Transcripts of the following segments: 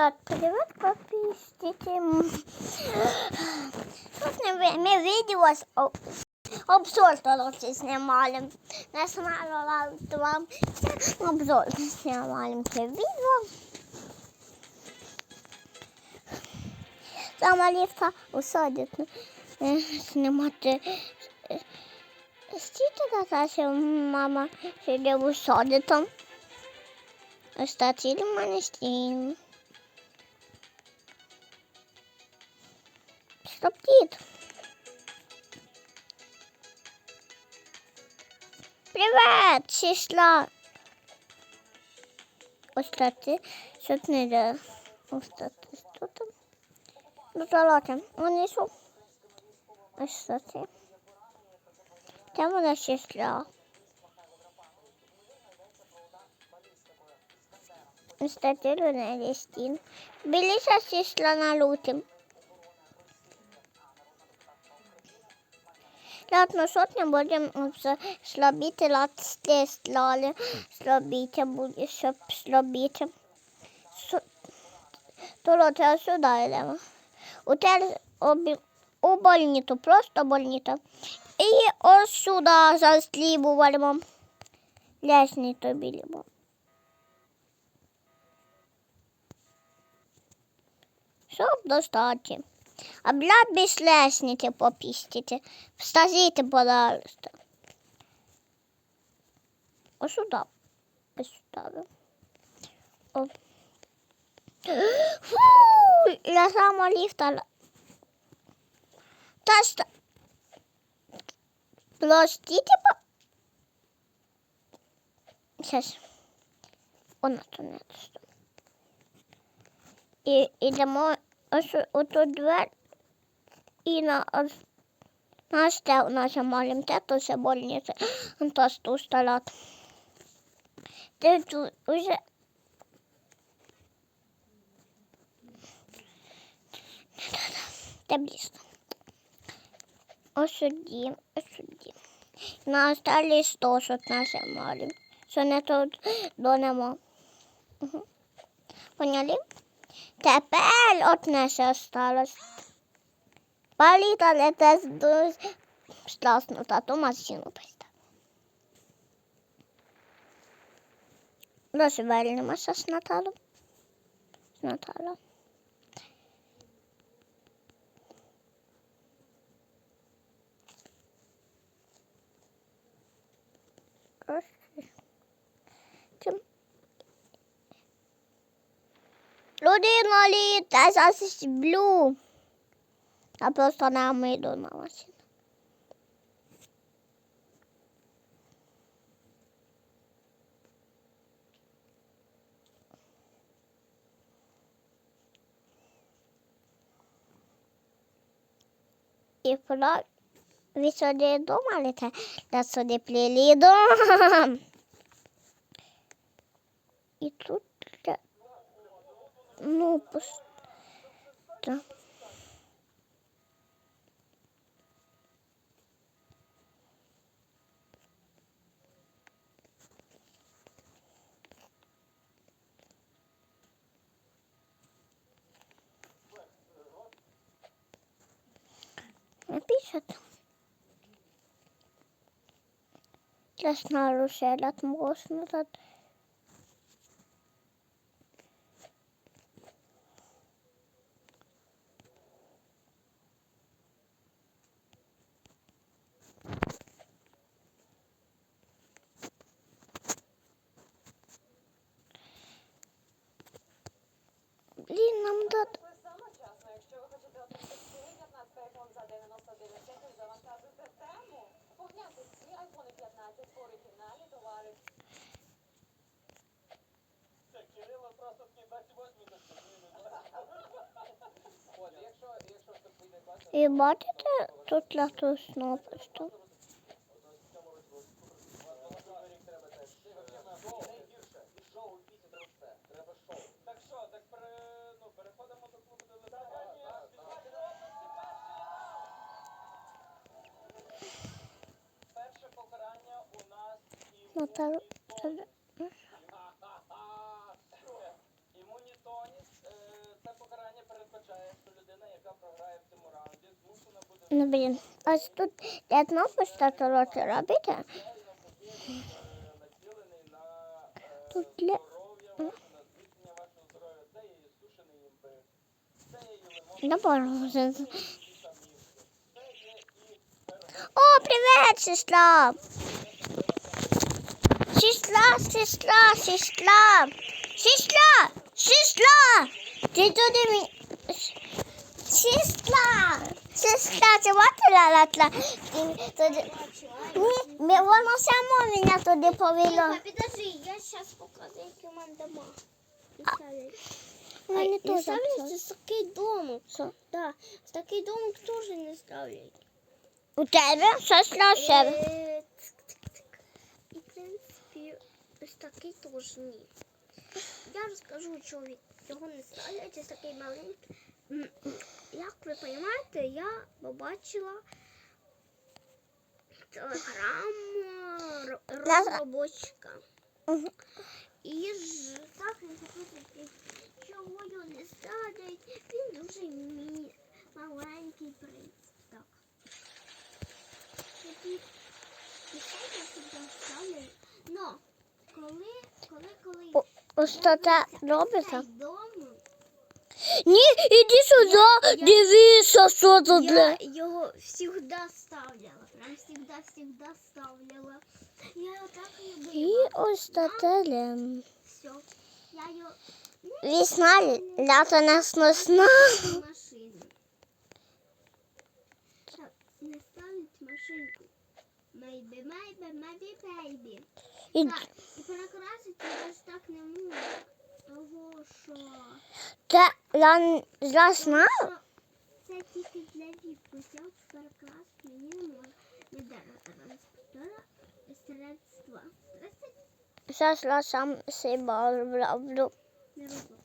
Так, привет, подписчики. Мы видео обзор короче, снимали. На снимала вам обзор снимали це відео. Сама ліфта усадить знімати. Стійте та що мама сюди усадить там. Остатіль в мене стін. Стоп, дід. Привет, сестра. Остати, що тут не йде. Остати, що там? Ну, залатим. Унесу. Остати. Там вона сестра. Статилу на листін. Біліша сестра на лутим. Ладно, сотня будемо слабіти, лати слали, слабіти буде, щоб слабіти. То лоте сюди йдемо. У те у больницю, просто больниця. І ось сюди заслібували. Лясні тобі лібо. Щоб достати. А бля без лестницы попистите. Встазите, пожалуйста. А сюда. Поставим. О. Фу! Я сама лифта. Та что? Простите, по... Сейчас. Он это не І йдемо ось у ту двері і на наш те наша малим тето ще больниця, то ту сталат. Ти тут уже Те близько. Ось сюди, ось сюди. На осталі сто, що наше малим. Що не тут до нема. Угу. Поняли? Тепер от наше осталось. Політали теж дуже страшно, машину ту машину поставив. Розвельнемося з Наталом. З Наталом. Ось. Чим? Людина літа, зараз сплю. А просто нам йду на машину. І про ви сюди думали, та я сюди плели дом. І тут, lopusta. Ne pisat. Tässä on ollut sellaiset. Хтось вийде клас, І бачите, тут лату кнопочку. рік треба теж. Найгірше. І шоу, і пісня, треба все. Треба шоу. Так що, так пере, ну, переходимо до клубу телебачення. Перше покарання у нас і Наталю. Імунітоніс. Е, яка програє в цьому раунді, змушена буде Ну, блін. Ось тут роти робите. е, націлений на е, Тут для... фермент. О, привет, сестра! Сестра, сестра, сестра! Сестра! Сестра! Ти туди мені... Сестра! Сестра, ти бачила латла? Туди... Ні, воно само мене туди повело. Подожди, я сейчас покажу, які у мене дома. Мене Не теж ставлять ось такий домик. Що? Да, такий домик теж не ставлять. У тебе? Сестра, в себе. Е. І, ось такий теж ні. Я розкажу, чого цього не ставлять. Ось такий маленький. Як ви розумієте, я побачила телеграм ро- Нас- розробочка. І ж так він запитує, чого його не ставлять. Він дуже мі... маленький принц. Так. Тоді писати сюди ставлять. Но коли, коли, коли Ось то це робиться. Ні, іди сюди, дивися, що тут. я його завжди ставляла. Прям завжди, завжди ставляла. Я його так І любила. ось то телем. Все. Я його Весна, лято, нас сосна. машину. Так, не ставить машинку. Maybe, maybe, maybe, baby. І перекрасити я ж так не можу. Того, що... це я засна. що Це тільки для віпу. Я перекрасити не можу. Не транспортера, средства. Зараз я сам себе роблю. не роблю.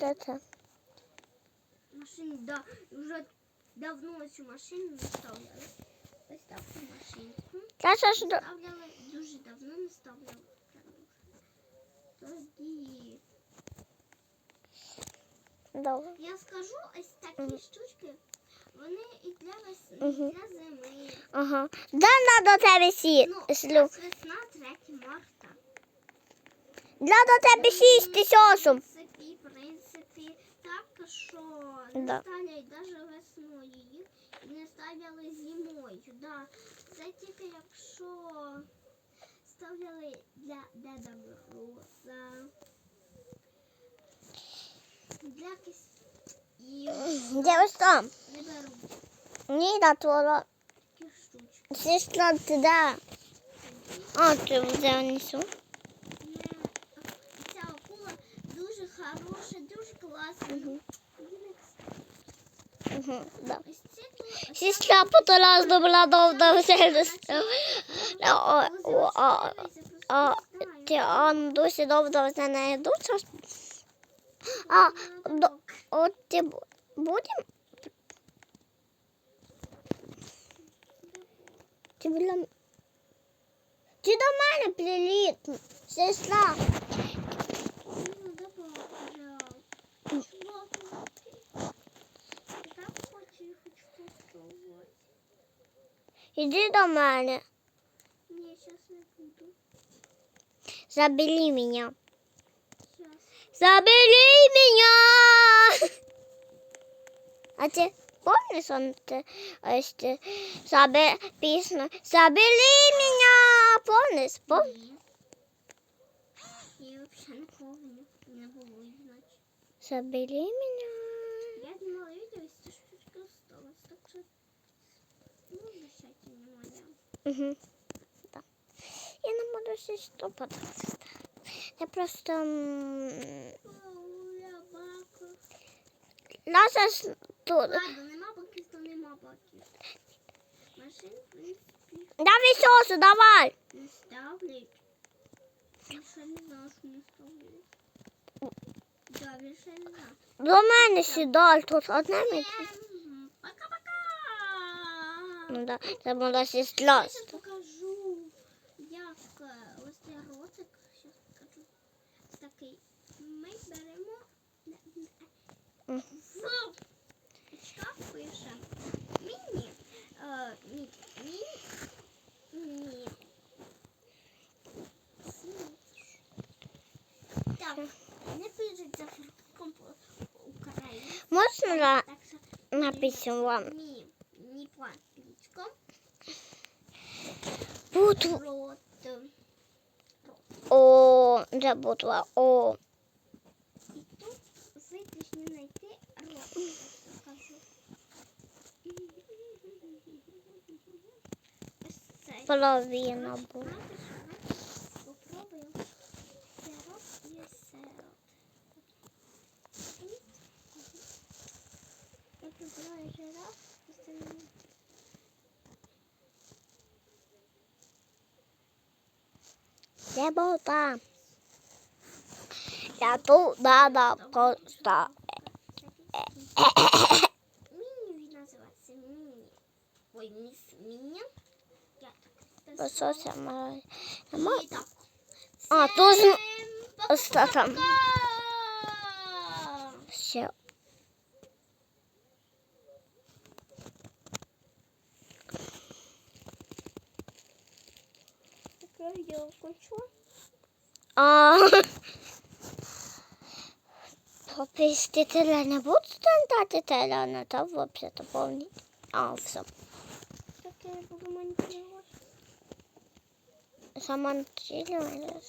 Це це? Машину, да, вже давно цю машину не ставляли. Ось таку машинку. Ж до- Ставляли дуже давно не ставляли. Тоді Добре. я скажу, ось такі Мгм. штучки, вони і для весни, Мгм. і для зими. Ага. Да на до тебе сі. Ну, Слю. весна 3 марта. Для до тебе сісти сьосом. В принципі, принципі, так що Да. не ставлять навіть весною їх не ставляли зимою. Да. Це тільки якщо ставляли для Деда Мороза. Для кис... І Де ось там? не беруть Ні, да твоя такі штучки. сестра ти де? А, ти вже несу. Не... Ця акула дуже хороша, дуже класна. Мгм. Він Угу, да. Сестра потора здобула довго все. А, ти он досі довго за нею йдуть. А, от ти будем? Ти біля... Ти до мене приліт, сестра. Ну, добре. Я так хочу і хочу попробувати. Іди до мене, Ні, зараз не буду. забери мене. Зараз. Забери меня! А ты помнишь, он ты, ось ты, забе, песню «Забери меня!» Помнишь? Пом? Ні. Я взагалі не помню. Не було її, значить. Забери меня. Угу. Да. Я не буду сестру податься. Я просто... Наша с- тут. Ладно, нема баків, то нема баків. Машин, в принципі, Давай сосу, давай. не ставлять. Я ще не знаю, що не ставлять. Да, я ще не знаю. До мене сідай тут одне місце. Ну да, це була сестра. Я покажу, як ось цей ротик, що покажу, такий. Ми беремо в шкаф пишемо міні, міні, міні. Так, не пишуть за фруктом України. Можна написати вам? Ні. Буду. Рот. О, забула. О. І тут ви знайти рот. Половина була. Попробуем сироп и сироп. Я прибираю жираф. остальные- Де болта. Я тут надо просто. Мини називається. мини. Ой, міс мини. Я так Просто сама. Сама. И так. А, тоже- Всем Что там? пока-пока! Все. Видео кончу. А. Попустителя не будуть стандартителя, на то взагалі повні. А, все. Таке я буду монтировать. Сама начали.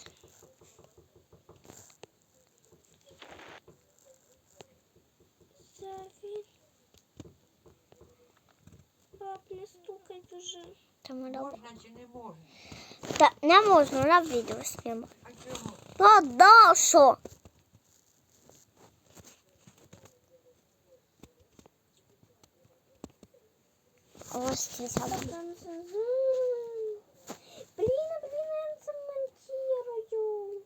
Завид. Пап, не стукай уже. Там. Можна чи не можна? Та не можна на відео знімати. Та да, що? Ось це саме. А блин, я замонтирую.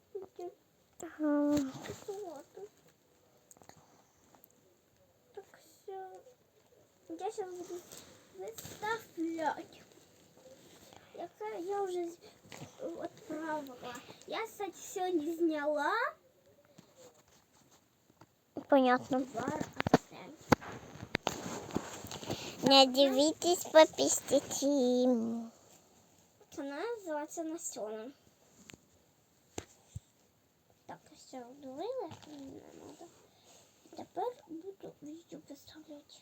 Ага. Так все. Я сейчас буду выставлять. Яка я уже отправила. Я, кстати, сегодня сняла Понятно. бар асистент. Не дивитесь по пістяці. Вона називається Настена. Так, все вдавила, як мені не треба. Тепер буду відео представляти.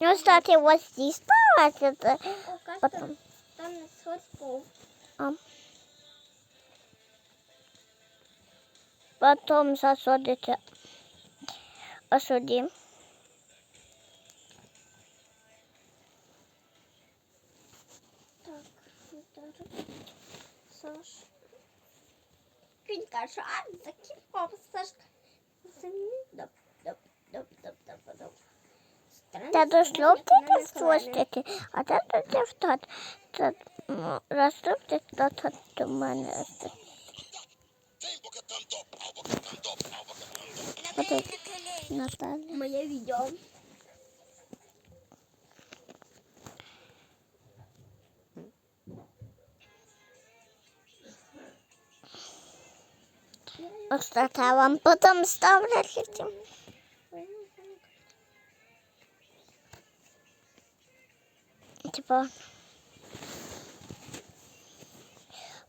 Ну, кстати, ось здесь ставиться. О, Потом. там сходков. Потом засадите удар. Саш. Закипав, Сашка. Заміни. Доп, доп, доп, доп, доп, доп. Та Странно, дошлюбте вона та не хвалить. слушайте, а та тут дівчат. Та розслабте, та тут до мене. Наталя. Моє відео. Ось так вам потім ставлю. Этим. Типа.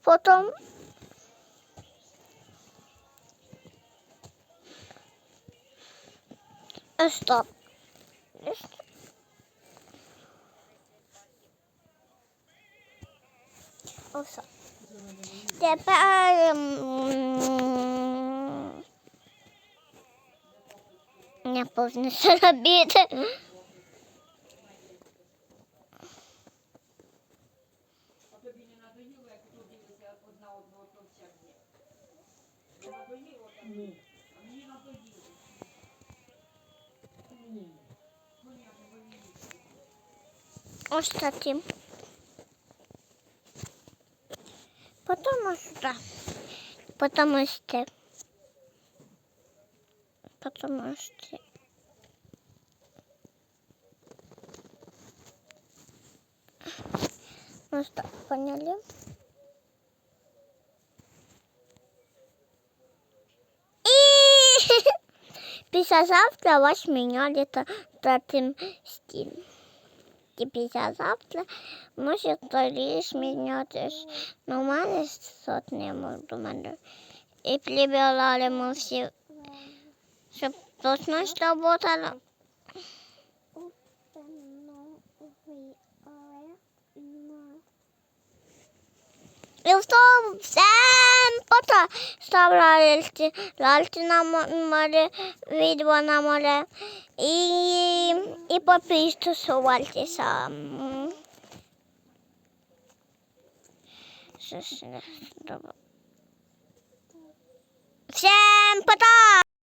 Потім. Ось так. Ось так. Ось так. Тепер м, не повністю робити. А тобі не надоїло, як тут дивишся одна одного то вся дня? Не надоїло там? Ні. Ні. Ось таким. Потім ось сюди. Потім ось це. Потім ось це. Ось так, поняли? І після завтра вас міняли та, та тим стіль. 200 післязавтра, може тоді змінюватись. Ну, мене сотні до мене. І прибирали ми всі, щоб точно работало. Тому всем пота ставляли лальці на мо- море, відео на море і, і добре. Всем пока!